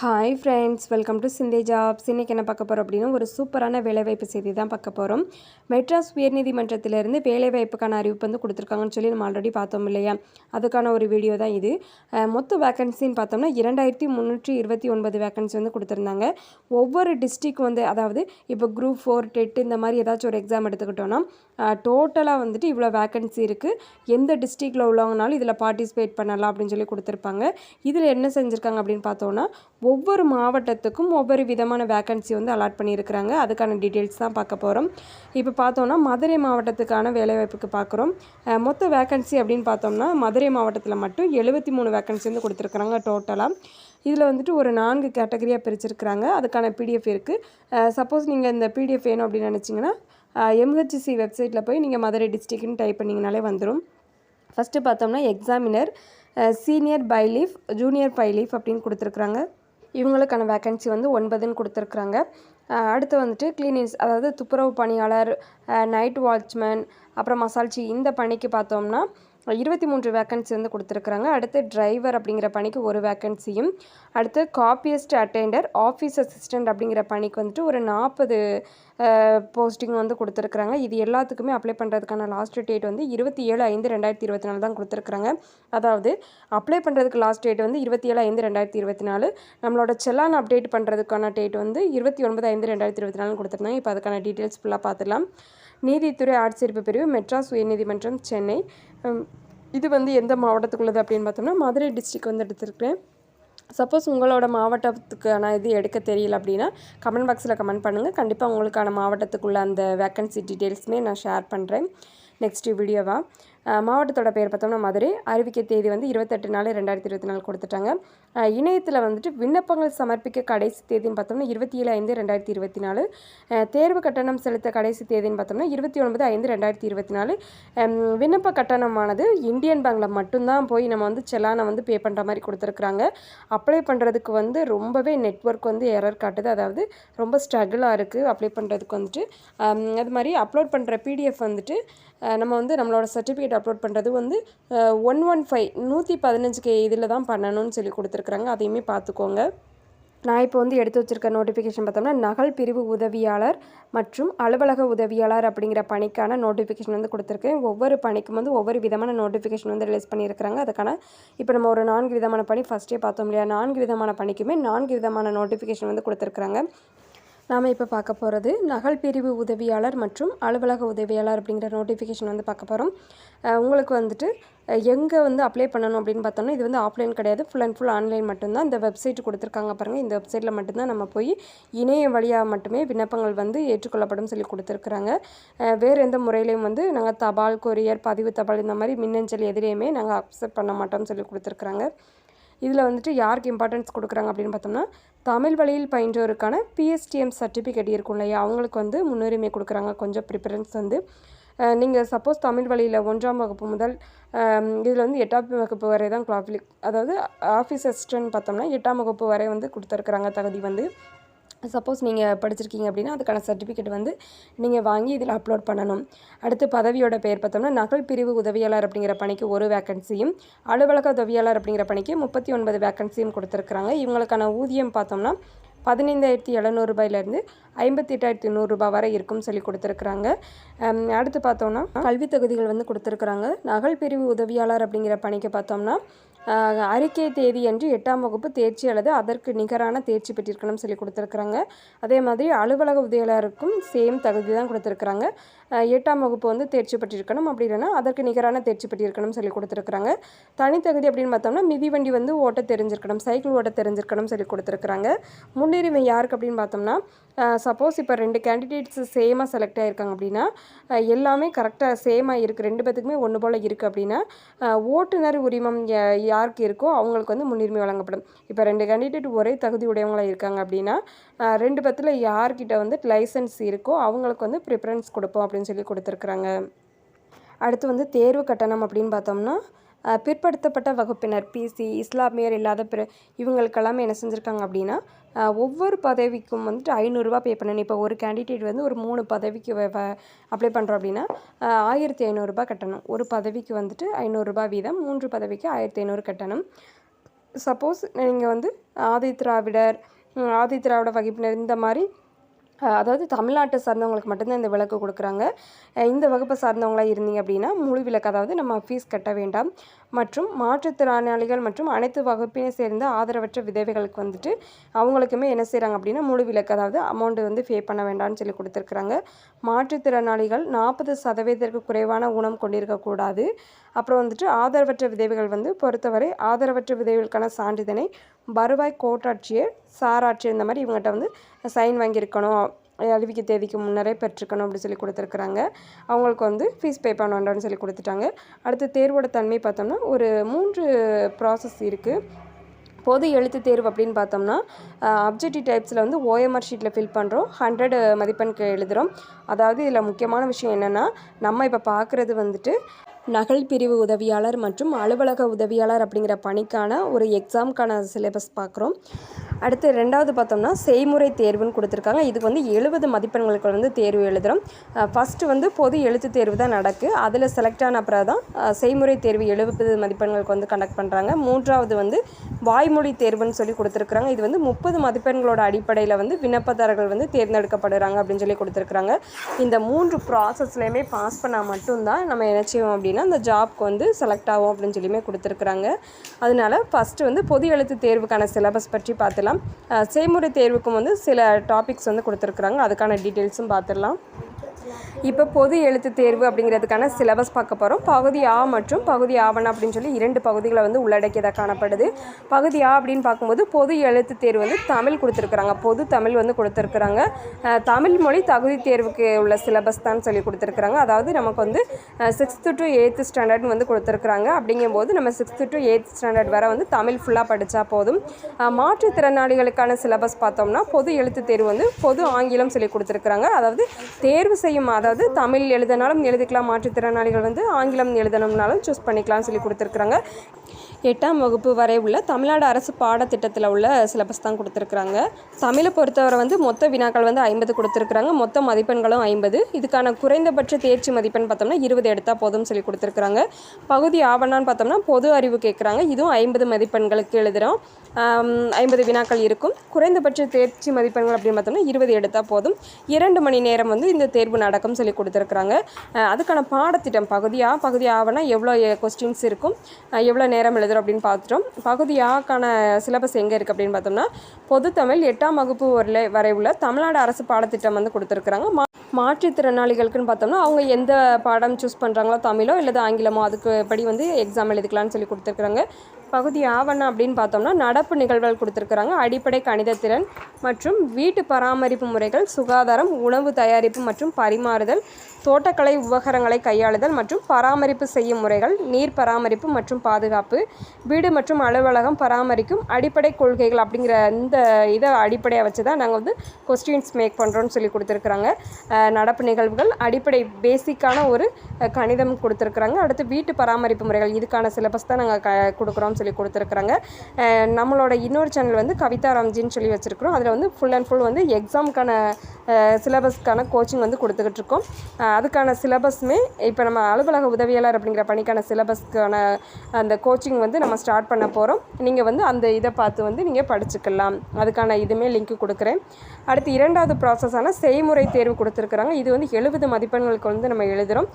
Hi friends welcome to சிந்தே jobs இன்றைக்கி என்ன பார்க்க போகிறோம் அப்படின்னா ஒரு சூப்பரான வேலைவாய்ப்பு செய்தி தான் பார்க்க போகிறோம் மெட்ராஸ் உயர்நீதிமன்றத்திலிருந்து வேலைவாய்ப்புக்கான அறிவிப்பு வந்து கொடுத்துருக்காங்கன்னு சொல்லி நம்ம ஆல்ரெடி பார்த்தோம் இல்லையா? அதுக்கான ஒரு வீடியோ தான் இது. மொத்த வேக்கன்சின்னு பார்த்தோம்னா இரண்டாயிரத்தி முந்நூற்றி இருபத்தி ஒன்பது வேக்கன்சி வந்து கொடுத்துருந்தாங்க. ஒவ்வொரு டிஸ்ட்ரிக் வந்து அதாவது இப்போ குரூப் ஃபோர் டெட் இந்த மாதிரி ஏதாச்சும் ஒரு எக்ஸாம் எடுத்துக்கிட்டோன்னா டோட்டலாக வந்துட்டு இவ்வளோ வேக்கன்சி இருக்குது எந்த டிஸ்ட்ரிக்டில் உள்ளவங்கனாலும் இதில் பார்ட்டிசிபேட் பண்ணலாம் அப்படின்னு சொல்லி கொடுத்துருப்பாங்க. இதில் என்ன செஞ்சுருக்காங்க அப்படின்னு பார்த்தோன்னா ஒவ்வொரு மாவட்டத்துக்கும் ஒவ்வொரு விதமான வேக்கன்சி வந்து அலாட் பண்ணியிருக்கிறாங்க. அதுக்கான டீட்டெயில்ஸ் தான் பார்க்க போகிறோம் இப்போ பார்த்தோன்னா மதுரை மாவட்டத்துக்கான வேலைவாய்ப்புக்கு பார்க்குறோம். மொத்த வேக்கன்சி அப்படின்னு பார்த்தோம்னா மதுரை மாவட்டத்தில் மட்டும் எழுபத்தி மூணு வேக்கன்சி வந்து கொடுத்துருக்குறாங்க டோட்டலாக இதில் வந்துட்டு ஒரு நான்கு கேட்டகரியாக பிரிச்சிருக்கிறாங்க. அதுக்கான பிடிஎஃப் இருக்குது சப்போஸ் நீங்கள் இந்த பிடிஎஃப் வேணும் அப்படின்னு நினச்சிங்கன்னா எம்ஹெச்சிசி வெப்சைட்டில் போய் நீங்கள் மதுரை டிஸ்ட்ரிக்ட்னு டைப் பண்ணிங்கனாலே வந்துடும் ஃபஸ்ட்டு பார்த்தோம்னா examiner senior belief junior belief அப்படின்னு கொடுத்துருக்குறாங்க. இவங்களுக்கான வேக்கன்சி வந்து ஒன்பதுன்னு கொடுத்துருக்குறாங்க. அடுத்து வந்துட்டு கிளீனிங்ஸ் அதாவது துப்புரவு பணியாளர் நைட் வாட்ச்மேன் அப்புறம் மசால்ச்சி இந்த பணிக்கு பார்த்தோம்னா இருபத்தி மூன்று வேக்கன்சி வந்து கொடுத்துருக்குறாங்க. அடுத்து டிரைவர் அப்படிங்கிற பணிக்கு ஒரு வேக்கன்சியும் அடுத்து காப்பியஸ்ட் அட்டெண்டர் ஆஃபீஸ் அசிஸ்டண்ட் அப்படிங்கிற பணிக்கு வந்துட்டு ஒரு நாற்பது போஸ்டிங் வந்து கொடுத்துருக்குறாங்க. இது எல்லாத்துக்குமே அப்ளை பண்ணுறதுக்கான லாஸ்ட் டேட் வந்து இருபத்தி ஏழு ஐந்து ரெண்டாயிரத்தி இருபத்தி நாலு தான் கொடுத்துருக்குறாங்க. அதாவது அப்ளை பண்ணுறதுக்கு லாஸ்ட் டேட் வந்து இருபத்தி ஏழு ஐந்து ரெண்டாயிரத்தி இருபத்தி நாலு. நம்மளோட செல்லான் அப்டேட் பண்ணுறதுக்கான டேட் வந்து இருபத்தி ஒன்பது ஐந்து ரெண்டாயிரத்தி இருபத்தி நாலு கொடுத்துருந்தாங்க இப்போ அதுக்கான டீட்டெயில்ஸ் ஃபுல்லாக பார்த்துலாம் நீதித்துறை ஆட்சேர்ப்பு பிரிவு மெட்ராஸ் உயர்நீதிமன்றம் சென்னை. இது வந்து எந்த மாவட்டத்துக்குள்ளது அப்படின்னு பார்த்தோம்னா மதுரை டிஸ்ட்ரிக் வந்து எடுத்திருக்கிறேன். சப்போஸ் உங்களோட மாவட்டத்துக்கான இது எடுக்க தெரியல அப்படின்னா கமெண்ட் பாக்ஸில் கமெண்ட் பண்ணுங்கள் கண்டிப்பாக உங்களுக்கான மாவட்டத்துக்குள்ள அந்த வேக்கன்சி டீட்டெயில்ஸுமே நான் ஷேர் பண்ணுறேன் நெக்ஸ்ட் வீடியோவாக மாவட்டத்தோட பேர் பார்த்தோம்னா மதுரை. அறிவிக்கை தேதி வந்து இருபத்தெட்டு நாலு ரெண்டாயிரத்தி இருபத்தி நாலு கொடுத்துட்டாங்க. இணையத்தில் வந்துட்டு விண்ணப்பங்கள் சமர்ப்பிக்க கடைசி தேதின்னு பார்த்தோம்னா இருபத்தி ஏழு ஐந்து ரெண்டாயிரத்தி இருபத்தி நாலு. தேர்வு கட்டணம் செலுத்த கடைசி தேதின்னு பார்த்தோம்னா இருபத்தி ஒன்பது ஐந்து ரெண்டாயிரத்தி இருபத்தி நாலு. விண்ணப்ப கட்டணமானது இந்தியன் பேங்க்கில் மட்டும்தான் போய் நம்ம வந்து செலானை வந்து பே பண்ணுற மாதிரி கொடுத்துருக்குறாங்க. அப்ளை பண்ணுறதுக்கு வந்து ரொம்பவே நெட்வொர்க் வந்து எரர் காட்டுது. அதாவது ரொம்ப ஸ்ட்ரகிளாக இருக்குது அப்ளை பண்ணுறதுக்கு வந்துட்டு. அது மாதிரி அப்லோட் பண்ணுற பிடிஎஃப் வந்துட்டு நம்ம வந்து நம்மளோட சர்டிஃபிகேட் அப்லோட் பண்ணுறது வந்து ஒன் ஒன் ஃபைவ் நூற்றி பதினஞ்சுக்கு இதில் தான் பண்ணணும்னு சொல்லி கொடுத்துருக்குறாங்க. அதையுமே பார்த்துக்கோங்க நான் இப்போ வந்து எடுத்து வச்சிருக்க நோட்டிஃபிகேஷன் பார்த்தோம்னா நகல் பிரிவு உதவியாளர் மற்றும் அலுவலக உதவியாளர் அப்படிங்கிற பணிக்கான நோட்டிஃபிகேஷன் வந்து கொடுத்துருக்கேன். ஒவ்வொரு பணிக்கும் வந்து ஒவ்வொரு விதமான நோட்டிஃபிகேஷன் வந்து ரிலீஸ் பண்ணியிருக்கிறாங்க. அதுக்கான இப்போ நம்ம ஒரு நான்கு விதமான பணி ஃபஸ்ட்டே பார்த்தோம் இல்லையா? நான்கு விதமான பணிக்குமே நான்கு விதமான நோட்டிஃபிகேஷன் வந்து கொடுத்துருக்குறாங்க. நாம் இப்போ பார்க்க போகிறது நகல் பிரிவு உதவியாளர் மற்றும் அலுவலக உதவியாளர் அப்படிங்கிற நோட்டிஃபிகேஷன் வந்து பார்க்க போகிறோம் உங்களுக்கு வந்துட்டு எங்கே வந்து அப்ளை பண்ணணும் அப்படின்னு பார்த்தோம்னா இது வந்து ஆஃப்லைன் கிடையாது. ஃபுல் அண்ட் ஃபுல் ஆன்லைன் மட்டும்தான். இந்த வெப்சைட் கொடுத்துருக்காங்க பாருங்கள் இந்த வெப்சைட்டில் மட்டும்தான் நம்ம போய் இணைய வழியாக மட்டுமே விண்ணப்பங்கள் வந்து ஏற்றுக்கொள்ளப்படும் சொல்லி கொடுத்துருக்குறாங்க. வேறு எந்த முறையிலையும் வந்து நாங்கள் தபால் கொரியர் பதிவு தபால் இந்த மாதிரி மின்னஞ்சல் எதிரையுமே நாங்கள் அக்செப்ட் பண்ண மாட்டோம்னு சொல்லி கொடுத்துருக்குறாங்க. இதில் வந்துட்டு யாருக்கு இம்பார்ட்டன்ஸ் கொடுக்குறாங்க அப்படின்னு பார்த்தோம்னா தமிழ் வழியில் பயின்றோருக்கான பிஎஸ்டிஎம் சர்டிஃபிகேட் இருக்கும் இல்லையா? அவங்களுக்கு வந்து முன்னுரிமை கொடுக்குறாங்க. கொஞ்சம் ப்ரிஃபரன்ஸ் வந்து. நீங்கள் சப்போஸ் தமிழ் வழியில் ஒன்றாம் வகுப்பு முதல் இதில் வந்து எட்டாம் வகுப்பு வரை தான் குவாலிஃபி அதாவது ஆஃபீஸ் அசிஸ்டன்ட் பார்த்தோம்னா எட்டாம் வகுப்பு வரை வந்து கொடுத்துருக்குறாங்க தகுதி வந்து. சப்போஸ் நீங்கள் படிச்சிருக்கீங்க அப்படின்னா அதுக்கான சர்டிஃபிகேட் வந்து நீங்கள் வாங்கி இதில் அப்லோட் பண்ணணும். அடுத்து பதவியோட பெயர் பார்த்தோம்னா நகல் பிரிவு உதவியாளர் அப்படிங்கிற பணிக்கு ஒரு வேக்கன்சியும் அலுவலக உதவியாளர் அப்படிங்கிற பணிக்கு முப்பத்தி ஒன்பது வேக்கன்சியும் கொடுத்துருக்குறாங்க. இவங்களுக்கான ஊதியம் பார்த்தோம்னா பதினைந்தாயிரத்தி எழுநூறுபாயிலேருந்து ஐம்பத்தி எட்டாயிரத்தி நூறுரூபா வரை இருக்கும்னு சொல்லி கொடுத்துருக்குறாங்க. அடுத்து பார்த்தோம்னா கல்வி தகுதிகள் வந்து கொடுத்துருக்குறாங்க. நகல் பிரிவு உதவியாளர் அப்படிங்கிற பணிக்கு பார்த்தோம்னா அறிக்கை தேதி அன்று எட்டாம் வகுப்பு தேர்ச்சி அல்லது அதற்கு நிகரான தேர்ச்சி பெற்றிருக்கணும்னு சொல்லி கொடுத்துருக்குறாங்க. அதே மாதிரி அலுவலக உதவியாளருக்கும் சேம் தகுதி தான் கொடுத்துருக்குறாங்க. எட்டாம் வகுப்பு வந்து தேர்ச்சி பெற்றிருக்கணும். அப்படி இல்லைன்னா அதற்கு நிகரான தேர்ச்சி பெற்றிருக்கணும்னு சொல்லி கொடுத்துருக்குறாங்க. தனித்தகுதி அப்படின்னு பார்த்தோம்னா மிதிவண்டி வந்து ஓட்ட தெரிஞ்சிருக்கணும் சைக்கிள் ஓட்ட தெரிஞ்சிருக்கணும்னு சொல்லி கொடுத்துருக்குறாங்க. முன்னுரிமை யாருக்கு அப்படின்னு பார்த்தோம்னா சப்போஸ் இப்போ ரெண்டு கேண்டிடேட்ஸ் சேமாக செலக்ட் ஆகிருக்காங்க அப்படின்னா எல்லாமே கரெக்டாக சேமாக இருக்குது ரெண்டு பேத்துக்குமே ஒன்று போல் இருக்குது அப்படின்னா ஓட்டுநர் உரிமம் யாருக்கு இருக்கோ அவங்களுக்கு வந்து முன்னுரிமை வழங்கப்படும். இப்போ ரெண்டு கேண்டிடேட் ஒரே தகுதி உடையவங்களாக இருக்காங்க அப்படின்னா ரெண்டு பேத்தில் யார்கிட்ட வந்து லைசன்ஸ் இருக்கோ அவங்களுக்கு வந்து ப்ரிஃபரன்ஸ் கொடுப்போம் அப்படின்னு சொல்லி கொடுத்துருக்குறாங்க. அடுத்து வந்து தேர்வு கட்டணம் அப்படின்னு பார்த்தோம்னா பிற்படுத்தப்பட்ட வகுப்பினர் பிசி இஸ்லாமியர் இல்லாத பிற இவங்களுக்கெல்லாமே என்ன செஞ்சுருக்காங்க அப்படின்னா ஒவ்வொரு பதவிக்கும் வந்துட்டு ஐநூறுரூவா பே பண்ணணும். இப்போ ஒரு கேண்டிடேட் வந்து ஒரு மூணு பதவிக்கு அப்ளை பண்ணுறோம் அப்படின்னா ஆயிரத்தி ஐநூறுரூபா கட்டணும். ஒரு பதவிக்கு வந்துட்டு ஐநூறுரூபா வீதம் மூன்று பதவிக்கு ஆயிரத்தி ஐநூறு கட்டணும். சப்போஸ் நீங்கள் வந்து ஆதி திராவிடர் ஆதி திராவிட வகுப்பினர் இந்த மாதிரி அதாவது தமிழ்நாட்டை சார்ந்தவங்களுக்கு மட்டும்தான் இந்த விலக்கு கொடுக்குறாங்க. இந்த வகுப்பை சார்ந்தவங்களாக இருந்தீங்க அப்படின்னா முழு விலக்கு அதாவது நம்ம ஃபீஸ் கட்ட வேண்டாம். மற்றும் மாற்றுத்திறனாளிகள் மற்றும் அனைத்து வகுப்பினை சேர்ந்த ஆதரவற்ற விதவைகளுக்கு வந்துட்டு அவங்களுக்குமே என்ன செய்கிறாங்க அப்படின்னா முழு விளக்கு அதாவது அமௌண்ட் வந்து பே பண்ண வேண்டாம்னு சொல்லி கொடுத்துருக்குறாங்க. மாற்றுத்திறனாளிகள் நாற்பது சதவீதத்திற்கு குறைவான ஊனம் கொண்டிருக்கக்கூடாது. அப்புறம் வந்துட்டு ஆதரவற்ற விதவைகள் வந்து பொறுத்தவரை ஆதரவற்ற விதவைகளுக்கான சான்றிதழை வருவாய் கோட்டாட்சியர் சாராட்சியர் இந்த மாதிரி இவங்ககிட்ட வந்து சைன் வாங்கியிருக்கணும். அறிவிக்க தேதிக்கு முன்னரே பெற்றுக்கணும் அப்படி சொல்லி கொடுத்துருக்குறாங்க. அவங்களுக்கு வந்து ஃபீஸ் பே பண்ண வேண்டாம்னு சொல்லி கொடுத்துட்டாங்க. அடுத்து தேர்வோட தன்மை பார்த்தோம்னா ஒரு மூன்று ப்ராசஸ் இருக்குது பொது எழுத்து தேர்வு அப்படின்னு பார்த்தோம்னா அப்ஜெக்டிவ் டைப்ஸில் வந்து ஓஎம்ஆர் ஷீட்டில் ஃபில் பண்ணுறோம் ஹண்ட்ரட் மதிப்பெண்க்கு எழுதுகிறோம் அதாவது இதில் முக்கியமான விஷயம் என்னென்னா நம்ம இப்போ பார்க்குறது வந்துட்டு நகல் பிரிவு உதவியாளர் மற்றும் அலுவலக உதவியாளர் அப்படிங்கிற பணிக்கான ஒரு எக்ஸாமுக்கான சிலபஸ் பார்க்குறோம். அடுத்து ரெண்டாவது பார்த்தோம்னா செய்முறை தேர்வுன்னு கொடுத்துருக்காங்க. இதுக்கு வந்து எழுபது மதிப்பெண்களுக்கு வந்து தேர்வு எழுதுகிறோம் ஃபஸ்ட்டு வந்து பொது எழுத்து தேர்வு தான் நடக்கு. அதில் செலக்ட் ஆன அப்புறம் தான் செய்முறை தேர்வு எழுபது மதிப்பெண்களுக்கு வந்து கண்டக்ட் பண்ணுறாங்க மூன்றாவது வந்து வாய்மொழி தேர்வுன்னு சொல்லி கொடுத்துருக்குறாங்க. இது வந்து முப்பது மதிப்பெண்களோட அடிப்படையில் வந்து விண்ணப்பதாரர்கள் வந்து தேர்ந்தெடுக்கப்படுறாங்க அப்படின்னு சொல்லி கொடுத்துருக்குறாங்க. இந்த மூன்று ப்ராசஸ்லையுமே பாஸ் பண்ணால் மட்டும்தான் நம்ம என்ன செய்வோம் அப்படின்னா அந்த ஜாப்க்கு வந்து செலக்ட் ஆகும் அப்படின்னு சொல்லியுமே கொடுத்துருக்குறாங்க. அதனால ஃபஸ்ட்டு வந்து பொது எழுத்து தேர்வுக்கான சிலபஸ் பற்றி பார்த்துலாம். செய்முறை தேர்வுக்கும் வந்து சில டாபிக்ஸ் வந்து கொடுத்துருக்குறாங்க. அதுக்கான டீட்டெயில்ஸும் பார்த்துடலாம். இப்போ பொது எழுத்து தேர்வு அப்படிங்கிறதுக்கான சிலபஸ் பார்க்க போகிறோம் பகுதி ஆ மற்றும் பகுதி ஆவணம் அப்படின்னு சொல்லி இரண்டு பகுதிகளை வந்து உள்ளடக்கியதாக காணப்படுது. பகுதி ஆ அப்படின்னு பார்க்கும்போது பொது எழுத்து தேர்வு வந்து தமிழ் கொடுத்துருக்குறாங்க. பொது தமிழ் வந்து கொடுத்துருக்குறாங்க. தமிழ் மொழி தகுதி தேர்வுக்கு உள்ள சிலபஸ் தான் சொல்லி கொடுத்துருக்குறாங்க. அதாவது நமக்கு வந்து சிக்ஸ்த்து டு எயித்து ஸ்டாண்டர்ட்னு வந்து கொடுத்துருக்குறாங்க. அப்படிங்கும்போது நம்ம சிக்ஸ்த்து டு எயித் ஸ்டாண்டர்ட் வரை வந்து தமிழ் ஃபுல்லாக படித்தா போதும். மாற்றுத்திறனாளிகளுக்கான சிலபஸ் பார்த்தோம்னா பொது எழுத்து தேர்வு வந்து பொது ஆங்கிலம் சொல்லி கொடுத்துருக்குறாங்க. அதாவது தேர்வு செய்யும் அதாவது தமிழ் எழுதினாலும் எழுதிக்கலாம். மாற்றுத்திறனாளிகள் வந்து ஆங்கிலம் எழுதணும்னாலும் சூஸ் பண்ணிக்கலாம் சொல்லி கொடுத்துருக்குறாங்க. எட்டாம் வகுப்பு வரை உள்ள தமிழ்நாடு அரசு பாடத்திட்டத்தில் உள்ள சிலபஸ் தான் கொடுத்துருக்குறாங்க. தமிழை பொறுத்தவரை வந்து மொத்த வினாக்கள் வந்து ஐம்பது கொடுத்துருக்குறாங்க. மொத்த மதிப்பெண்களும் ஐம்பது. இதுக்கான குறைந்தபட்ச தேர்ச்சி மதிப்பெண் பார்த்தோம்னா இருபது எடுத்தால் போதும் சொல்லி கொடுத்துருக்குறாங்க. பகுதி ஆவணான்னு பார்த்தோம்னா பொது அறிவு கேட்குறாங்க. இதுவும் ஐம்பது மதிப்பெண்களுக்கு எழுதுகிறோம் ஐம்பது வினாக்கள் இருக்கும். குறைந்தபட்ச தேர்ச்சி மதிப்பெண்கள் அப்படின்னு பார்த்தோம்னா இருபது எடுத்தால் போதும். இரண்டு மணி நேரம் வந்து இந்த தேர்வு அடக்கம் சொல்லி கொடுத்துருக்குறாங்க. அதுக்கான பாடத்திட்டம் பகுதியாக பகுதி எவ்வளோ கொஸ்டின்ஸ் இருக்கும் எவ்வளோ நேரம் எழுதுறோம் அப்படின்னு பார்த்துட்டோம். பகுதியாக்கான சிலபஸ் எங்கே இருக்குது அப்படின்னு பார்த்தோம்னா பொதுத்தமிழ் எட்டாம் வகுப்பு வரல வரை உள்ள தமிழ்நாடு அரசு பாடத்திட்டம் வந்து கொடுத்துருக்குறாங்க. மா மாற்றுத்திறனாளிகளுக்குன்னு பார்த்தோம்னா அவங்க எந்த பாடம் சூஸ் பண்ணுறாங்களோ தமிழோ இல்லை ஆங்கிலமோ அதுக்கு படி வந்து எக்ஸாம் எழுதிக்கலாம்னு சொல்லி கொடுத்துருக்குறாங்க. பகுதி ஆவணம் அப்படின்னு பார்த்தோம்னா நடப்பு நிகழ்வுகள் கொடுத்துருக்குறாங்க. அடிப்படை கணித திறன் மற்றும் வீட்டு பராமரிப்பு முறைகள் சுகாதாரம் உணவு தயாரிப்பு மற்றும் பரிமாறுதல் தோட்டக்கலை உபகரணங்களை கையாளுதல் மற்றும் பராமரிப்பு செய்யும் முறைகள் நீர் பராமரிப்பு மற்றும் பாதுகாப்பு வீடு மற்றும் அலுவலகம் பராமரிக்கும் அடிப்படை கொள்கைகள் அப்படிங்கிற இந்த இதை அடிப்படையாக வச்சு தான் நாங்கள் வந்து கொஸ்டின்ஸ் மேக் பண்ணுறோன்னு சொல்லி கொடுத்துருக்குறாங்க. நடப்பு நிகழ்வுகள் அடிப்படை பேசிக்கான ஒரு கணிதம் கொடுத்துருக்குறாங்க. அடுத்து வீட்டு பராமரிப்பு முறைகள் இதுக்கான சிலபஸ் தான் நாங்கள் க கொடுக்குறோம். சொல்லி கொடுத்துருக்குறாங்க. நம்மளோட இன்னொரு சேனல் வந்து கவிதா ராம்ஜின்னு சொல்லி வச்சுருக்குறோம். அதில் வந்து ஃபுல் அண்ட் ஃபுல் வந்து எக்ஸாமுக்கான சிலபஸ்க்கான கோச்சிங் வந்து கொடுத்துக்கிட்டு இருக்கோம் அதுக்கான சிலபஸுமே இப்போ நம்ம அலுவலக உதவியாளர் அப்படிங்கிற பணிக்கான சிலபஸ்க்கான அந்த கோச்சிங் வந்து நம்ம ஸ்டார்ட் பண்ண போகிறோம் நீங்கள் வந்து அந்த இதை பார்த்து வந்து நீங்கள் படிச்சுக்கலாம். அதுக்கான இதுவுமே லிங்க் கொடுக்குறேன். அடுத்து இரண்டாவது ப்ராசஸான செய்முறை தேர்வு கொடுத்துருக்குறாங்க. இது வந்து எழுபது மதிப்பெண்களுக்கு வந்து நம்ம எழுதுகிறோம்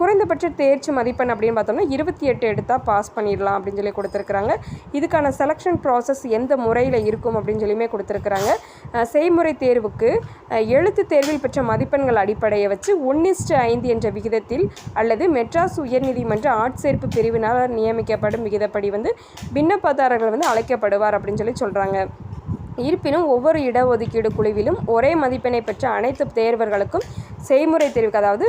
குறைந்தபட்ச தேர்ச்சி மதிப்பெண் அப்படின்னு பார்த்தோம்னா இருபத்தி எட்டு எடுத்தால் பாஸ் பண்ணிடலாம் அப்படின்னு சொல்லி கொடுத்துருக்குறாங்க. இதுக்கான செலெக்ஷன் ப்ராசஸ் எந்த முறையில் இருக்கும் அப்படின்னு சொல்லியுமே கொடுத்துருக்குறாங்க. செய்முறை தேர்வுக்கு எழுத்து தேர்வில் பெற்ற மதிப்பெண்கள் அடிப்படையை வச்சு ஒன்னிஸ்டு ஐந்து என்ற விகிதத்தில் அல்லது மெட்ராஸ் உயர்நீதிமன்ற ஆட்சேர்ப்பு பிரிவினால் நியமிக்கப்படும் விகிதப்படி வந்து விண்ணப்பதாரர்கள் வந்து அழைக்கப்படுவார் அப்படின்னு சொல்லி சொல்கிறாங்க இருப்பினும் ஒவ்வொரு இடஒதுக்கீடு குழுவிலும் ஒரே மதிப்பெண்ணை பெற்ற அனைத்து தேர்வர்களுக்கும் செய்முறை தெரிவுக்கு அதாவது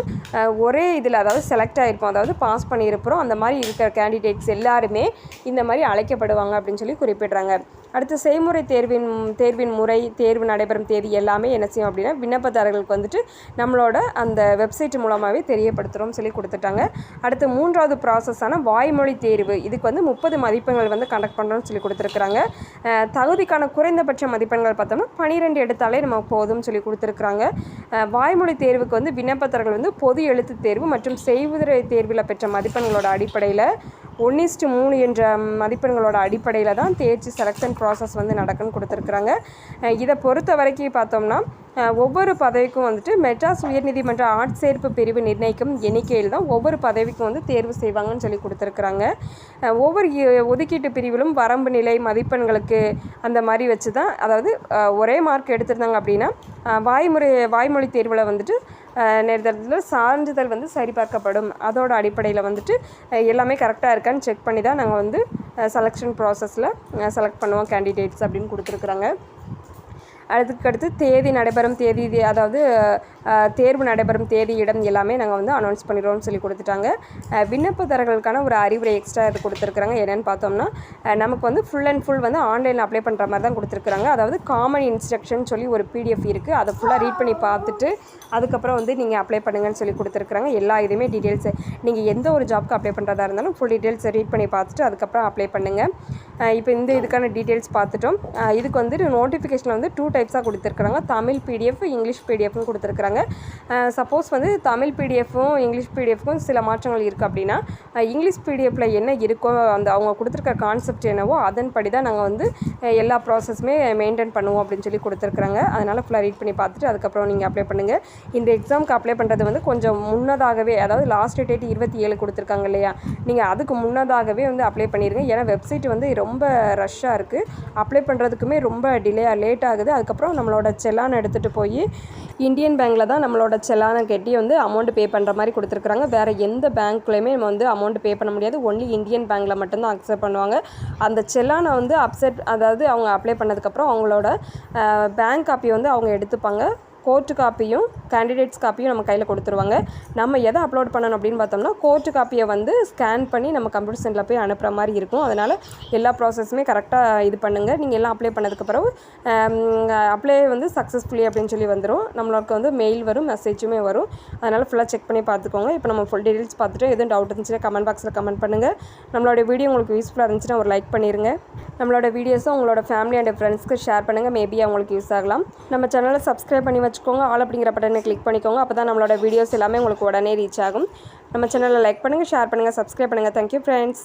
ஒரே இதில் அதாவது செலக்ட் ஆகிருப்போம் அதாவது பாஸ் பண்ணியிருப்போம் அந்த மாதிரி இருக்கிற கேண்டிடேட்ஸ் எல்லாருமே இந்த மாதிரி அழைக்கப்படுவாங்க அப்படின்னு சொல்லி குறிப்பிடுறாங்க. அடுத்து செய்முறை தேர்வின் தேர்வின் முறை தேர்வு நடைபெறும் தேதி எல்லாமே என்ன செய்யும் அப்படின்னா விண்ணப்பதாரர்களுக்கு வந்துட்டு நம்மளோட அந்த வெப்சைட் மூலமாகவே தெரியப்படுத்துகிறோம் சொல்லி கொடுத்துட்டாங்க. அடுத்து மூன்றாவது ப்ராசஸான வாய்மொழி தேர்வு. இதுக்கு வந்து முப்பது மதிப்பெண்கள் வந்து கண்டக்ட் பண்ணுறோம்னு சொல்லி கொடுத்துருக்குறாங்க. தகுதிக்கான குறைந்தபட்ச மதிப்பெண்கள் பார்த்தோம்னா பன்னிரெண்டு எடுத்தாலே நம்ம போதும்னு சொல்லி கொடுத்துருக்குறாங்க. வாய்மொழி தேர்வுக்கு வந்து விண்ணப்பதாரர்கள் வந்து பொது எழுத்து தேர்வு மற்றும் செய்வுரை தேர்வில் பெற்ற மதிப்பெண்களோட அடிப்படையில் ஒன்னிஸ்டு மூணு என்ற மதிப்பெண்களோட அடிப்படையில் தான் தேர்ச்சி செலக்ஷன் ப்ராசஸ் வந்து நடக்குன்னு கொடுத்துருக்குறாங்க. இதை பொறுத்த வரைக்கும் பார்த்தோம்னா ஒவ்வொரு பதவிக்கும் வந்துட்டு மெட்ராஸ் உயர்நீதிமன்ற ஆட்சேர்ப்பு பிரிவு நிர்ணயிக்கும் எண்ணிக்கையில் தான் ஒவ்வொரு பதவிக்கும் வந்து தேர்வு செய்வாங்கன்னு சொல்லி கொடுத்துருக்குறாங்க. ஒவ்வொரு ஒதுக்கீட்டு பிரிவிலும் வரம்பு நிலை மதிப்பெண்களுக்கு அந்த மாதிரி வச்சு தான் அதாவது ஒரே மார்க் எடுத்திருந்தாங்க அப்படின்னா வாய்முறை வாய்மொழி தேர்வில் வந்துட்டு நேரத்தில் சான்றிதழ் வந்து சரிபார்க்கப்படும். அதோட அடிப்படையில் வந்துட்டு எல்லாமே கரெக்டாக இருக்கான்னு செக் பண்ணி தான் நாங்கள் வந்து செலெக்ஷன் ப்ராசஸில் செலக்ட் பண்ணுவோம் கேண்டிடேட்ஸ் அப்படின்னு கொடுத்துருக்குறாங்க. அதுக்கடுத்து தேதி நடைபெறும் தேதி அதாவது தேர்வு நடைபெறும் தேதி இடம் எல்லாமே நாங்கள் வந்து அனௌன்ஸ் பண்ணிடுவோம்னு சொல்லி கொடுத்துட்டாங்க. விண்ணப்பதாரர்களுக்கான ஒரு அறிவுரை எக்ஸ்ட்ரா இது கொடுத்துருக்குறாங்க. என்னென்னு பார்த்தோம்னா நமக்கு வந்து ஃபுல் அண்ட் ஃபுல் வந்து ஆன்லைனில் அப்ளை பண்ணுற மாதிரி தான் கொடுத்துருக்குறாங்க. அதாவது காமன் இன்ஸ்ட்ரக்ஷன் சொல்லி ஒரு பிடிஎஃப் இருக்குது அதை ஃபுல்லாக ரீட் பண்ணி பார்த்துட்டு அதுக்கப்புறம் வந்து நீங்கள் அப்ளை பண்ணுங்கன்னு சொல்லி கொடுத்துருக்குறாங்க. எல்லா இதுவுமே டீட்டெயில்ஸ் நீங்கள் எந்த ஒரு ஜாப்க்கு அப்ளை பண்ணுறதா இருந்தாலும் ஃபுல் டீட்டெயில்ஸ் ரீட் பண்ணி பார்த்துட்டு அதுக்கப்புறம் அப்ளை பண்ணுங்கள் இப்போ இந்த இதுக்கான டீட்டெயில்ஸ் பார்த்துட்டோம். இதுக்கு வந்துட்டு நோட்டிஃபிகேஷனில் வந்து டூ டைப்ஸாக கொடுத்துருக்குறாங்க. தமிழ் பிடிஎஃப் இங்கிலீஷ் பிடிஎஃப்னு கொடுத்துருக்குறாங்க. சப்போஸ் வந்து தமிழ் பிடிஎஃப்பும் இங்கிலீஷ் பிடிஎஃப்க்கும் சில மாற்றங்கள் இருக்குது அப்படின்னா இங்கிலீஷ் பிடிஎஃப்பில் என்ன இருக்கோ அந்த அவங்க கொடுத்துருக்க கான்செப்ட் என்னவோ அதன்படி தான் நாங்கள் வந்து எல்லா ப்ராசஸுமே மெயின்டைன் பண்ணுவோம் அப்படின்னு சொல்லி கொடுத்துருக்குறாங்க. அதனால் ஃபுல்லாக ரீட் பண்ணி பார்த்துட்டு அதுக்கப்புறம் நீங்கள் அப்ளை பண்ணுங்கள் இந்த எக்ஸாமுக்கு அப்ளை பண்ணுறது வந்து கொஞ்சம் முன்னதாகவே அதாவது லாஸ்ட் டேட் இருபத்தி ஏழு கொடுத்துருக்காங்க இல்லையா? நீங்கள் அதுக்கு முன்னதாகவே வந்து அப்ளை பண்ணிடுங்க ஏன்னா வெப்சைட் வந்து ரொம்ப ரஷ்ஷாக இருக்குது அப்ளை பண்ணுறதுக்குமே ரொம்ப டிலே லேட் ஆகுது. அதுக்கப்புறம் நம்மளோட செலான் எடுத்துகிட்டு போய் இந்தியன் பேங்க்கில் தான் நம்மளோட செலானை கட்டி வந்து அமௌண்ட் பே பண்ணுற மாதிரி கொடுத்துருக்குறாங்க. வேறு எந்த பேங்க்லையுமே நம்ம வந்து அமௌண்ட் பே பண்ண முடியாது. ஒன்லி இந்தியன் பேங்க்கில் மட்டும்தான் அக்செப்ட் பண்ணுவாங்க. அந்த செல்லானை வந்து அப்செட் அதாவது அவங்க அப்ளை பண்ணதுக்கப்புறம் அவங்களோட பேங்க் காப்பி வந்து அவங்க எடுத்துப்பாங்க. கோர்ட்டு காப்பியும் கேண்டிடேட்ஸ் காப்பியும் நம்ம கையில் கொடுத்துருவாங்க. நம்ம எதை அப்லோட் பண்ணணும் அப்படின்னு பார்த்தோம்னா கோர்ட்டு காப்பியை வந்து ஸ்கேன் பண்ணி நம்ம கம்ப்யூட்டர் சென்டரில் போய் அனுப்புகிற மாதிரி இருக்கும். அதனால் எல்லா ப்ராசஸுமே கரெக்டாக இது பண்ணுங்கள் நீங்கள் எல்லாம் அப்ளை பண்ணதுக்கு பிறகு அப்ளை வந்து சக்ஸஸ்ஃபுல்லி அப்படின்னு சொல்லி வந்துடும் நம்மளுக்கு வந்து மெயில் வரும் மெசேஜுமே வரும். அதனால் ஃபுல்லாக செக் பண்ணி பார்த்துக்கோங்க. இப்போ நம்ம ஃபுல் டீட்டெயில்ஸ் பார்த்துட்டு எதுவும் டவுட் இருந்துச்சுன்னா கமெண்ட் பாக்ஸில் கமெண்ட் பண்ணுங்கள் நம்மளோட வீடியோ உங்களுக்கு யூஸ்ஃபுல்லாக இருந்துச்சுன்னா ஒரு லைக் பண்ணிடுங்க நம்மளோட வீடியோஸும் உங்களோட ஃபேமிலி அண்ட் ஃப்ரெண்ட்ஸ்க்கு ஷேர் பண்ணுங்கள் மேபி அவங்களுக்கு யூஸ் ஆகலாம். நம்ம சேனலை சப்ஸ்கிரைப் பண்ணி வச்சுக்கோங்க. ஆல் அப்படிங்கிற பட்டன் கிளிக் பண்ணிக்கோங்க. அப்போ தான் நம்மளோட வீடியோஸ் எல்லாமே உங்களுக்கு உடனே ரீச் ஆகும். நம்ம சேனலை லைக் பண்ணுங்கள் ஷேர் பண்ணுங்கள் சப்ஸ்கிரைப் பண்ணுங்கள் தேங்க்யூ ஃப்ரெண்ட்ஸ்